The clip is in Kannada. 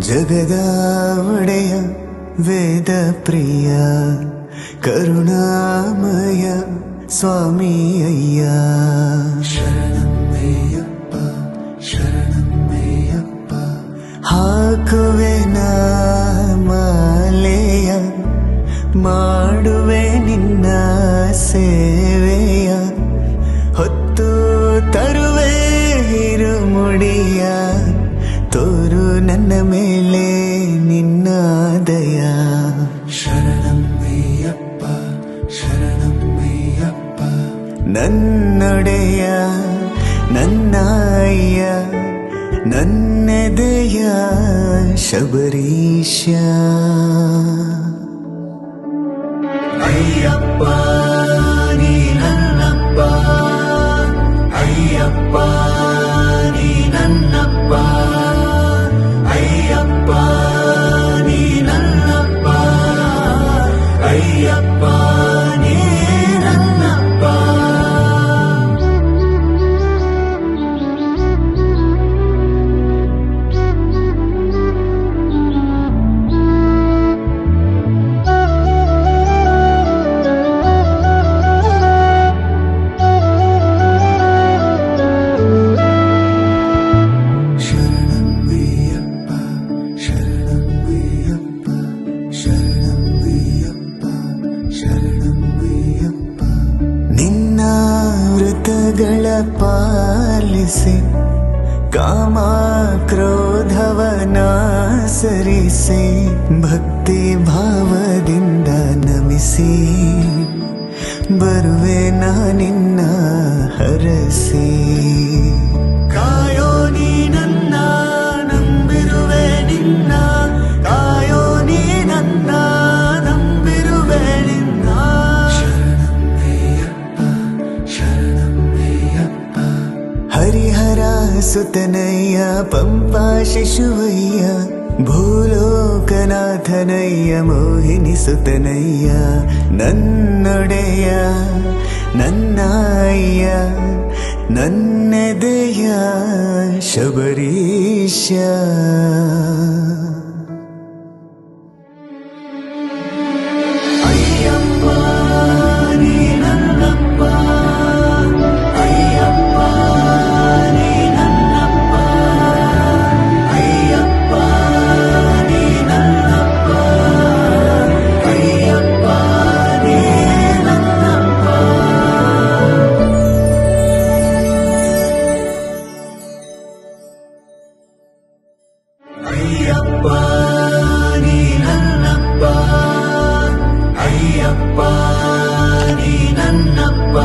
ಜಗದ ಒಡೆಯ ವೇದ ಪ್ರಿಯ ಕರುಣಾಮಯ ಸ್ವಾಮಿ ಅಯ್ಯ ಶರಣಮ್ಮಯ್ಯಪ್ಪ ಶರಣಮ್ಮಯ್ಯಪ್ಪ ಹಾಕುವೆ ಮಾಲೆಯ ಮಾಡುವೆ ನಿನ್ನ ಸೇವೆಯ. ಹೊತ್ತು ತರುವೆ ಹಿರುಮುಡಿಯ ತೋರು ನನ್ನ ಮೇಲೆ ನಿನ್ನ ದಯ ಶರಣಮ್ಮಯ್ಯಪ್ಪ ಶರಣಮ್ಮಯ್ಯಪ್ಪ ನನ್ನೊಡೆಯ ನನ್ನಯ್ಯ ನನ್ನೆದೆಯ ಶಬರೀಶ ಅಯ್ಯಪ್ಪ ವೃತಗಳ ಪಾಲಿಸಿ ಕಾಮ ಕ್ರೋಧವನ ಸರಿಸಿ ಭಕ್ತಿ ಭಾವದಿಂದ ನಮಿಸಿ ಬರುವೆ ನಾನಿನ್ನ ಹರಸಿ. ಸುತನಯ್ಯ ಪಂಪಾ ಶಿಶುವಯ್ಯ ಭೂಲೋಕನಾಥನಯ್ಯ ಮೋಹಿನಿ ಸುತನಯ್ಯ ನನ್ನೊಡೆಯ ನನ್ನಯ್ಯ ನನ್ನೆದೆಯ ಶಬರೀಶ. ಅಯ್ಯಪ್ಪ ನೀ ನನ್ನಪ್ಪ. ಅಯ್ಯಪ್ಪ ನೀ ನನ್ನಪ್ಪ.